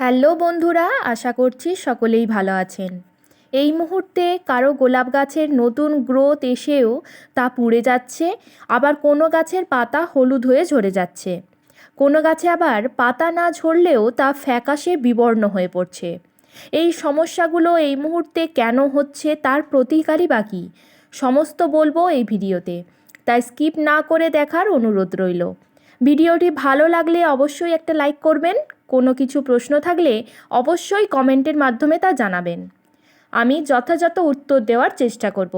Hello বন্ধুরা, আশা করছি সকলেই ভালো আছেন। এই মুহূর্তে কারও গোলাপ গাছের নতুন গ্রোথ এসেও তা পুড়ে যাচ্ছে, আবার কোনো গাছের পাতা হলুদ হয়ে ঝরে যাচ্ছে। কোনো গাছে আবার পাতা না ঝরলেও তা ফ্যাকাশে বিবর্ণ হয়ে পড়ছে। এই সমস্যাগুলো এই মুহূর্তে কেন হচ্ছে তার প্রতিকারই বাকি সমস্ত বলব এই ভিডিওতে। তাই স্কিপ না করে দেখার অনুরোধ রইল। ভিডিওটি ভালো লাগলে অবশ্যই একটা লাইক করবেন কোনো কিছু প্রশ্ন থাকলে অবশ্যই কমেন্টের মাধ্যমে তা জানাবেন। আমি যথাযথ উত্তর দেওয়ার চেষ্টা করব।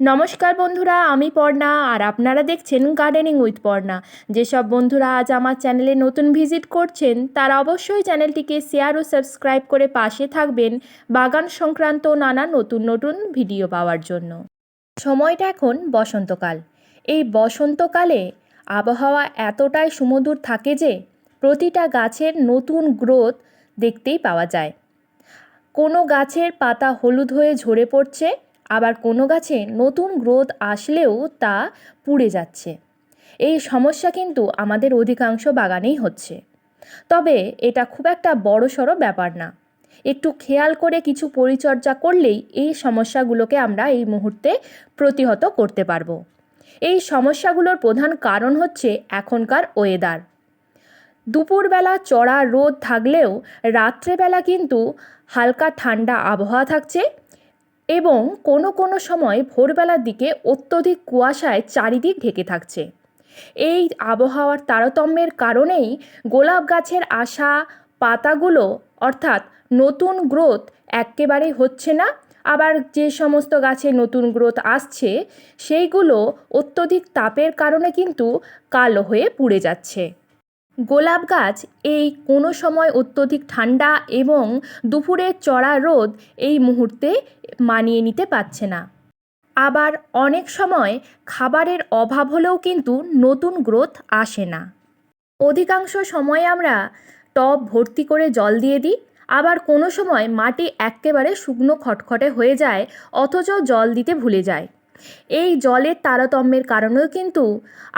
নমস্কার বন্ধুরা, আমি পর্ণা আর আপনারা দেখছেন গার্ডেনিং উইথ পর্ণা। যেসব বন্ধুরা আজ আমার চ্যানেলে নতুন ভিজিট করছেন, তারা অবশ্যই চ্যানেলটিকে শেয়ার ও সাবস্ক্রাইব করে পাশে থাকবেন বাগান সংক্রান্ত নানা নতুন নতুন ভিডিও পাওয়ার জন্য। সময়টা এখন বসন্তকাল। এই বসন্তকালে আবহাওয়া এতটাই সুমধুর থাকে যে প্রতিটা গাছের নতুন গ্রোথ দেখতেই পাওয়া যায়। কোনো গাছের পাতা হলুদ হয়ে ঝরে পড়ছে, আবার কোনো গাছে নতুন গ্রোথ আসলেও তা পুড়ে যাচ্ছে। এই সমস্যা কিন্তু আমাদের অধিকাংশ বাগানেই হচ্ছে। তবে এটা খুব একটা বড়সড় ব্যাপার না। একটু খেয়াল করে কিছু পরিচর্যা করলেই এই সমস্যাগুলোকে আমরা এই মুহূর্তে প্রতিহত করতে পারব। এই সমস্যাগুলোর প্রধান কারণ হচ্ছে এখনকার ওয়েদার দুপুরবেলা চড়া রোদ থাকলেও রাত্রেবেলা কিন্তু হালকা ঠান্ডা আবহাওয়া থাকছে এবং কোনো কোনো সময় ভোরবেলার দিকে অত্যধিক কুয়াশায় চারিদিক ঢেকে থাকছে। এই আবহাওয়ার তারতম্যের কারণেই গোলাপ গাছের আশা পাতাগুলো অর্থাৎ নতুন গ্রোথ একেবারেই হচ্ছে না। আবার যে সমস্ত গাছে নতুন গ্রোথ আসছে, সেইগুলো অত্যধিক তাপের কারণে কিন্তু কালো হয়ে পুড়ে যাচ্ছে। গোলাপ গাছ এই কোনো সময় অত্যধিক ঠান্ডা এবং দুপুরে চড়া রোদ এই মুহূর্তে মানিয়ে নিতে পারছে না। আবার অনেক সময় খাবারের অভাব হলেও কিন্তু নতুন গ্রোথ আসে না। অধিকাংশ সময় আমরা টব ভর্তি করে জল দিয়ে দিই, আবার কোনো সময় মাটি এক্কেবারে শুকনো খটখটে হয়ে যায়, অথচ জল দিতে ভুলে যায়। এই জলের তারতম্যের কারণেও কিন্তু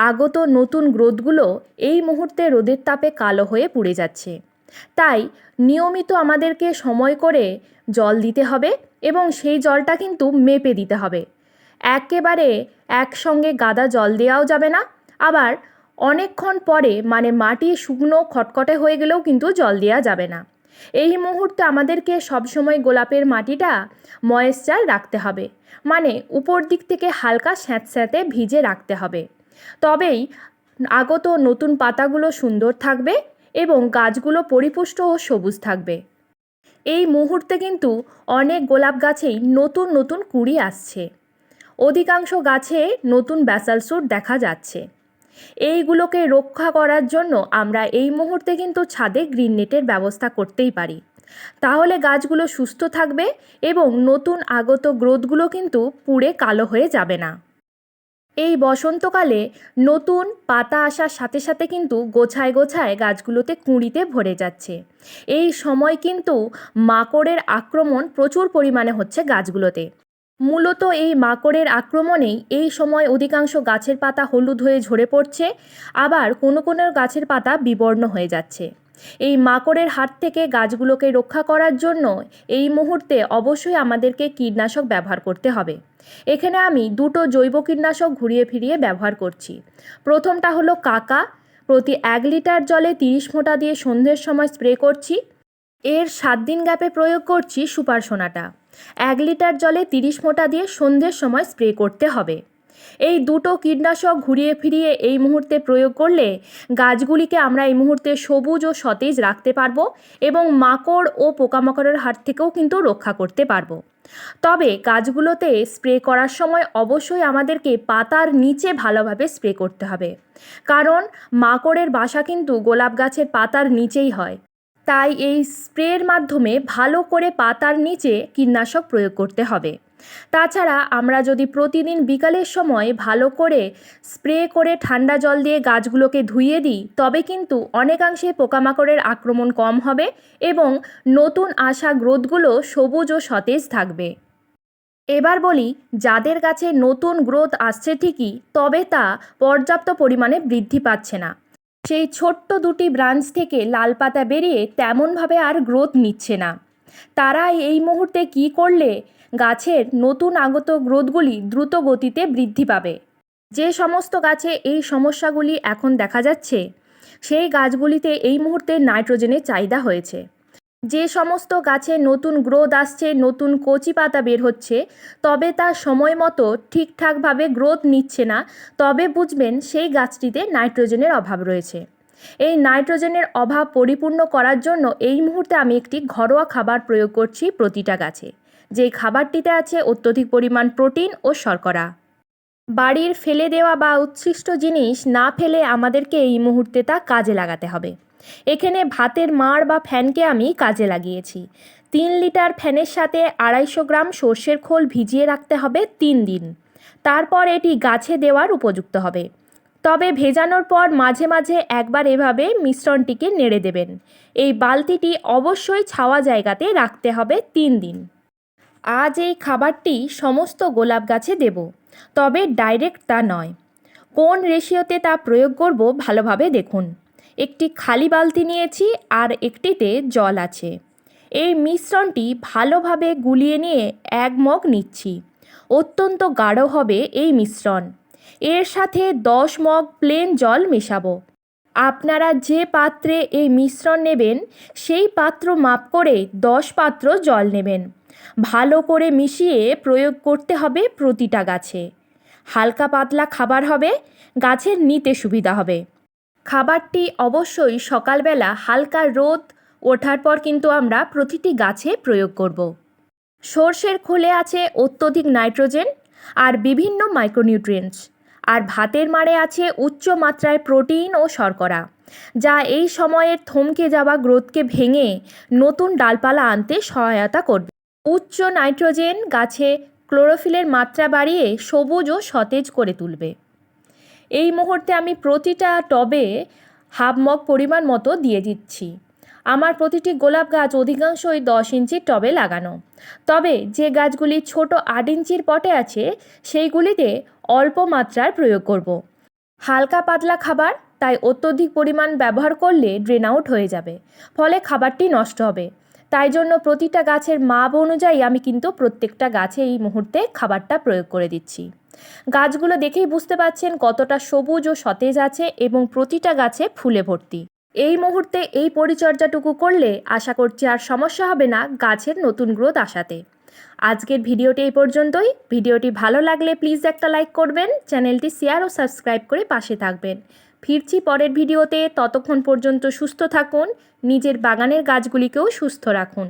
আগত নতুন গ্রোথগুলো এই মুহূর্তে রোদের তাপে কালো হয়ে পুড়ে যাচ্ছে। তাই নিয়মিত আমাদেরকে সময় করে জল দিতে হবে এবং সেই জলটা কিন্তু মেপে দিতে হবে। একেবারে একসঙ্গে গাদা জল দেওয়াও যাবে না, আবার অনেকক্ষণ পরে মানে মাটি শুকনো খটখটে হয়ে গেলেও কিন্তু জল দেওয়া যাবে না। এই মুহূর্তে আমাদেরকে সবসময় গোলাপের মাটিটা ময়েশ্চার রাখতে হবে। মানে উপর দিক থেকে হালকা স্যাঁতস্যাঁতে ভিজে রাখতে হবে। তবেই আগত নতুন পাতাগুলো সুন্দর থাকবে এবং গাছগুলো পরিপুষ্ট ও সবুজ থাকবে। এই মুহূর্তে কিন্তু অনেক গোলাপ গাছেই নতুন নতুন কুড়ি আসছে। অধিকাংশ গাছে নতুন ব্যাসাল স্যুট দেখা যাচ্ছে। এইগুলোকে রক্ষা করার জন্য আমরা এই মুহূর্তে কিন্তু ছাদে গ্রিন নেটের ব্যবস্থা করতেই পারি। তাহলে গাছগুলো সুস্থ থাকবে এবং নতুন আগত গ্রোথগুলো কিন্তু পুড়ে কালো হয়ে যাবে না। এই বসন্তকালে নতুন পাতা আসার সাথে সাথে কিন্তু গোছায় গোছায় গাছগুলোতে কুঁড়িতে ভরে যাচ্ছে। এই সময় কিন্তু মাকড়ের আক্রমণ প্রচুর পরিমাণে হচ্ছে গাছগুলোতে। মূলত এই মাকড়ের আক্রমণেই এই সময় অধিকাংশ গাছের পাতা হলুদ হয়ে ঝরে পড়ছে, আবার কোনো কোনো গাছের পাতা বিবর্ণ হয়ে যাচ্ছে। এই মাকড়ের হাত থেকে গাছগুলোকে রক্ষা করার জন্য এই মুহূর্তে অবশ্যই আমাদেরকে কীটনাশক ব্যবহার করতে হবে। এখানে আমি দুটো জৈব কীটনাশক ঘুরিয়ে ফিরিয়ে ব্যবহার করছি। প্রথমটা হলো কাকা, প্রতি এক লিটার জলে তিরিশ ফোঁটা দিয়ে সন্ধ্যের সময় স্প্রে করছি। এর সাত দিন গ্যাপে প্রয়োগ করছি সুপার সোনাটা। এক লিটার জলে তিরিশ ফোঁটা দিয়ে সন্ধ্যের সময় স্প্রে করতে হবে। এই দুটো কীটনাশক ঘুরিয়ে ফিরিয়ে এই মুহূর্তে প্রয়োগ করলে গাছগুলিকে আমরা এই মুহূর্তে সবুজ ও সতেজ রাখতে পারব এবং মাকড় ও পোকামাকড়ের হাত থেকেও কিন্তু রক্ষা করতে পারব। তবে গাছগুলোতে স্প্রে করার সময় অবশ্যই আমাদেরকে পাতার নিচে ভালোভাবে স্প্রে করতে হবে। কারণ মাকড়ের বাসা কিন্তু গোলাপ গাছের পাতার নিচেই হয়। তাই এই স্প্রের মাধ্যমে ভালো করে পাতার নিচে কীটনাশক প্রয়োগ করতে হবে। তাছাড়া আমরা যদি প্রতিদিন বিকালের সময় ভালো করে স্প্রে করে ঠান্ডা জল দিয়ে গাছগুলোকে ধুইয়ে দিই, তবে কিন্তু অনেকাংশে পোকামাকড়ের আক্রমণ কম হবে এবং নতুন আসা গ্রোথগুলো সবুজ ও সতেজ থাকবে। এবার বলি, যাদের গাছে নতুন গ্রোথ আসছে ঠিকই, তবে তা পর্যাপ্ত পরিমাণে বৃদ্ধি পাচ্ছে না। সেই ছোট্ট দুটি ব্রাঞ্চ থেকে লাল পাতা বেরিয়ে তেমনভাবে আর গ্রোথ নিচ্ছে না। তারা এই মুহূর্তে কি করলে? গাছের নতুন আগত গ্রোথগুলি দ্রুত গতিতে বৃদ্ধি পাবে। যে সমস্ত গাছে এই সমস্যাগুলি এখন দেখা যাচ্ছে, সেই গাছগুলিতে এই মুহূর্তে নাইট্রোজেনের চাহিদা হয়েছে। যে সমস্ত গাছে নতুন গ্রোথ আসছে, নতুন কচি পাতা বের হচ্ছে, তবে তা সময় মতো ঠিকঠাকভাবে গ্রোথ নিচ্ছে না, তবে বুঝবেন সেই গাছটিতে নাইট্রোজেনের অভাব রয়েছে। এই নাইট্রোজেনের অভাব পরিপূর্ণ করার জন্য এই মুহূর্তে আমি একটি ঘরোয়া খাবার প্রয়োগ করছি প্রতিটা গাছে। যেই খাবারটিতে আছে অত্যধিক পরিমাণ প্রোটিন ও শর্করা। বাড়ির ফেলে দেওয়া বা উচ্ছিষ্ট জিনিস না ফেলে আমাদেরকে এই মুহূর্তে তা কাজে লাগাতে হবে। এখানে ভাতের মাড় বা ফ্যানকে আমি কাজে লাগিয়েছি। তিন লিটার ফ্যানের সাথে আড়াইশো গ্রাম সর্ষের খোল ভিজিয়ে রাখতে হবে তিন দিন। তারপর এটি গাছে দেওয়ার উপযুক্ত হবে। তবে ভেজানোর পর মাঝে মাঝে একবার এভাবে মিশ্রণটিকে নেড়ে দেবেন। এই বালতিটি অবশ্যই ছাওয়া জায়গাতে রাখতে হবে তিন দিন। আজ এই খাবারটি সমস্ত গোলাপ গাছে দেব, তবে ডাইরেক্ট তা নয়। কোন রেশিওতে তা প্রয়োগ করব ভালোভাবে দেখুন। একটি খালি বালতি নিয়েছি আর একটিতে জল আছে। এই মিশ্রণটি ভালোভাবে গুলিয়ে নিয়ে এক মগ নিচ্ছি। অত্যন্ত গাঢ় হবে এই মিশ্রণ। এর সাথে দশ মগ প্লেন জল মেশাবো। আপনারা যে পাত্রে এই মিশ্রণ নেবেন, সেই পাত্র মাপ করে দশ পাত্র জল নেবেন। ভালো করে মিশিয়ে প্রয়োগ করতে হবে প্রতিটা গাছে। হালকা পাতলা খাবার হবে, গাছের নিতে সুবিধা হবে। খাবারটি অবশ্যই সকালবেলা হালকা রোদ ওঠার পর কিন্তু আমরা প্রতিটি গাছে প্রয়োগ করব। সর্ষের খোলে আছে অত্যধিক নাইট্রোজেন আর বিভিন্ন মাইক্রোনিউট্রিয়েন্টস। আর ভাতের মাড়ে আছে উচ্চ মাত্রায় প্রোটিন ও শর্করা, যা এই সময়ের থমকে যাওয়া গ্রোথকে ভেঙে নতুন ডালপালা আনতে সহায়তা করবে। উচ্চ নাইট্রোজেন গাছে ক্লোরোফিলের মাত্রা বাড়িয়ে সবুজ ও সতেজ করে তুলবে। এই মুহূর্তে আমি প্রতিটা টবে হাফ মগ পরিমাণ মতো দিয়ে দিচ্ছি। আমার প্রতিটি গোলাপ গাছ অধিকাংশই দশ ইঞ্চির টবে লাগানো। তবে যে গাছগুলি ছোট আট ইঞ্চির পটে আছে, সেইগুলিতে অল্প মাত্রার প্রয়োগ করব। হালকা পাতলা খাবার, তাই অত্যধিক পরিমাণ ব্যবহার করলে ড্রেন আউট হয়ে যাবে, ফলে খাবারটি নষ্ট হবে। তাই জন্য প্রতিটা গাছের মাপ অনুযায়ী আমি কিন্তু প্রত্যেকটা গাছে এই মুহূর্তে খাবারটা প্রয়োগ করে দিচ্ছি। গাছগুলো দেখেই বুঝতে পাচ্ছেন কতটা সবুজ ও সতেজ আছে এবং প্রতিটা গাছে ফুলে ভর্তি। এই মুহূর্তে এই পরিচর্যাটুকু করলে আশা করছি আর সমস্যা হবে না গাছের নতুন গ্রোথ আসাতে আজকের ভিডিওটি এই পর্যন্তই। ভিডিওটি ভালো লাগলে প্লিজ একটা লাইক করবেন, চ্যানেলটি শেয়ার ও সাবস্ক্রাইব করে পাশে থাকবেন। ফিরছি পরের ভিডিওতে। ততক্ষণ পর্যন্ত সুস্থ থাকুন নিজের বাগানের গাছগুলিকেও সুস্থ রাখুন।